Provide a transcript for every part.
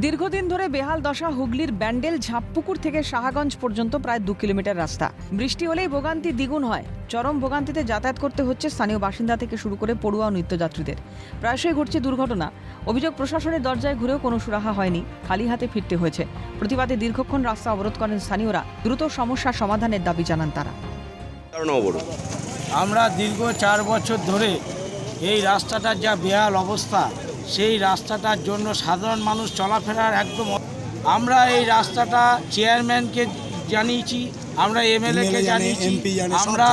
দীর্ঘদিন ধরে বেহাল দশা হুগলির ব্যান্ডেল ঝাঁপপুকুর থেকে সাহাগঞ্জ পর্যন্ত প্রায় দু কিলোমিটার রাস্তা। বৃষ্টি হলেই ভোগান্তি দ্বিগুণ হয়। চরম ভোগান্তিতে যাতায়াত করতে হচ্ছে স্থানীয় বাসিন্দা থেকে শুরু করে পড়ুয়া ও নিত্যযাত্রীদের। প্রায়শই ঘটছে দুর্ঘটনা। অভিযোগ প্রশাসনের দরজায় ঘুরেও কোনো সুরাহা হয়নি। খালি হাতে ফিরতে হয়েছে। প্রতিবাদে দীর্ঘক্ষণ রাস্তা অবরোধ করেন স্থানীয়রা। দ্রুত সমস্যা সমাধানের দাবি জানান তারা। আমরা দীর্ঘ চার বছর ধরে এই রাস্তাটার যা বেহাল অবস্থা সেই রাস্তাটার জন্য সাধারণ মানুষ চলাফেরার একদম আমরা এই রাস্তাটা চেয়ারম্যানকে জানিয়েছি আমরা এমএলএকে জানিয়েছি আমরা।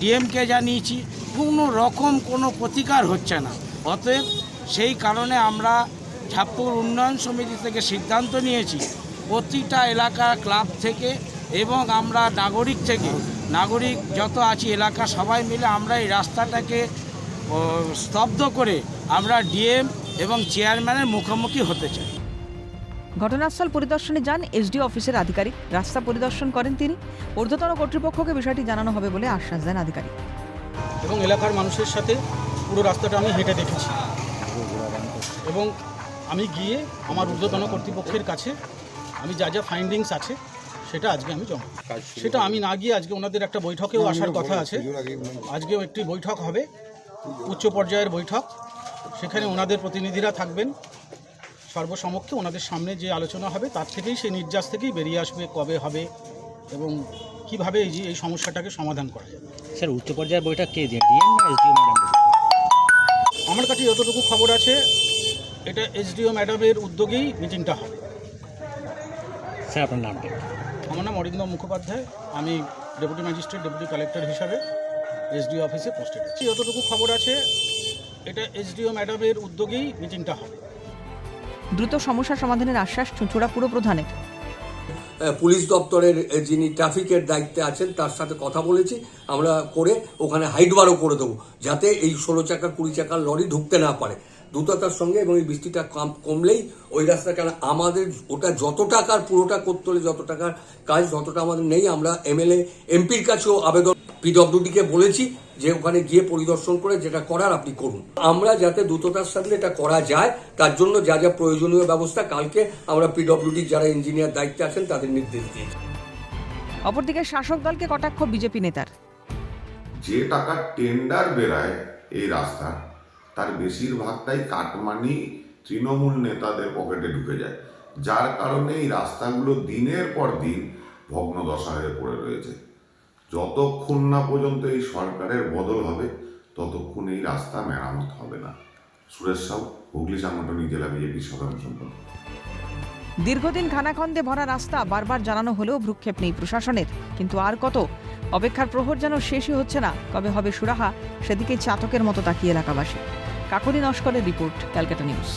ডিএমকে জানিয়েছি কোনো রকম কোনো প্রতিকার হচ্ছে না অতএব সেই কারণে আমরা ঝাপুর উন্নয়ন সমিতি থেকে সিদ্ধান্ত নিয়েছি প্রতিটা এলাকা ক্লাব থেকে এবং আমরা নাগরিক থেকে নাগরিক যত আছি এলাকা সবাই মিলে আমরা এই রাস্তাটাকে স্তব্ধ করে আমরা ডিএম এবং চেয়ারম্যানের মুখোমুখি হতে চাই। ঘটনাস্থল পরিদর্শনে যান এসডি অফিসের আধিকারিক। রাস্তা পরিদর্শন করেন তিনি। ঊর্ধ্বতন কর্তৃপক্ষকে বিষয়টি জানানো হবে বলে আশ্বাস দেন আধিকারিক। এবং এলাকার মানুষের সাথে পুরো রাস্তাটা আমি হেঁটে দেখেছি। এবং আমি গিয়ে আমার ঊর্ধ্বতন কর্তৃপক্ষের কাছে আমি যা যা ফাইন্ডিংস আছে সেটা আজকে আমি জমা সেটা আমি না গিয়ে আজকে ওনাদের একটা বৈঠকেও আসার কথা আছে। আজকেও একটি বৈঠক হবে। উচ্চ পর্যায়ের বৈঠক। সেখানে ওনাদের প্রতিনিধিরা থাকবেন। সর্বসমক্ষে ওনাদের সামনে যে আলোচনা হবে তার থেকেই সেই নির্যাস থেকেই বেরিয়ে আসবে কবে হবে এবং কীভাবে এই যে এই সমস্যাটাকে সমাধান করা যাবে স্যার উচ্চ পর্যায়ের বইটা কে দিয়ে? ডিএম না এসডিও ম্যাডাম? আমার কাছে যতটুকু খবর আছে এটা এসডিও ম্যাডামের উদ্যোগেই মিটিংটা হবে। স্যার আপনার নামটা। আমার নাম অরিন্দ মুখোপাধ্যায়। আমি ডেপুটি ম্যাজিস্ট্রেট ডেপুটি কালেক্টর হিসাবে এসডিও অফিসে পোস্টেড আছি। যতটুকু খবর আছে এটা এসডিও ম্যাডামের উদ্যোগেই মিটিংটা হবে। দ্রুত সমস্যা সমাধানের আশ্বাস চুঁচুড়া পুর প্রধানের। পুলিশ দপ্তরের যিনি ট্রাফিকের দায়িত্বে আছেন তার সাথে কথা বলেছি। আমরা করে ওখানে হাইট বারও করে দেবো যাতে এই ষোলো চাকা কুড়ি চাকার লরি ঢুকতে না পারে। দ্রুততার সঙ্গে এবং এই বৃষ্টিটা কম- কমলেই ওই রাস্তা কেন আমাদের ওটা যত টাকার পুরোটা করতে হলে যত টাকার কাজ যতটা আমাদের নেই। আমরা এমএলএ এমপির কাছেও আবেদন পিডব্লিউডিকে বলেছি যে ওখানে গিয়ে পরিদর্শন করে যেটা করার আপনি করুন। আমরা যাতে দ্রুততার সাথে এটা করা যায় তার জন্য যা যা প্রয়োজনীয় ব্যবস্থা কালকে আমরা পিডব্লিউডি যারা ইঞ্জিনিয়ার দায়িত্বে আছেন তাদের নির্দেশ দিয়েছি। অপরদিকে শাসক দলকে কটাক্ষ বিজেপি নেতার। যে টাকার টেন্ডার বেরায় এই রাস্তা তার বেশিরভাগটাই কাটমানি তৃণমূল নেতাদের পকেটে ঢুকে যায়। যার কারণে এই রাস্তাগুলো দিনের পর দিন ভগ্নদশা হয়ে পড়ে রয়েছে। যতক্ষণ না পর্যন্ত এই সরকারের বদল হবে, ততক্ষণ এই রাস্তা মেরামত হবে না। সুরেশ সাউ, হুগলি সাংগঠনিক জেলা বিজেপি সাধারণ সম্পাদক। দীর্ঘদিন খানাখন্দে ভরা রাস্তা বারবার জানানো হলেও ভ্রুক্ষেপ নেই প্রশাসনের, কিন্তু আর কত? অপেক্ষার প্রহর যেন শেষই হচ্ছে না, কবে হবে সুরাহা সেদিকে চাতকের মতো তাকিয়ে এলাকাবাসী। কাকলি নস্করের রিপোর্ট, ক্যালকাটা নিউজ।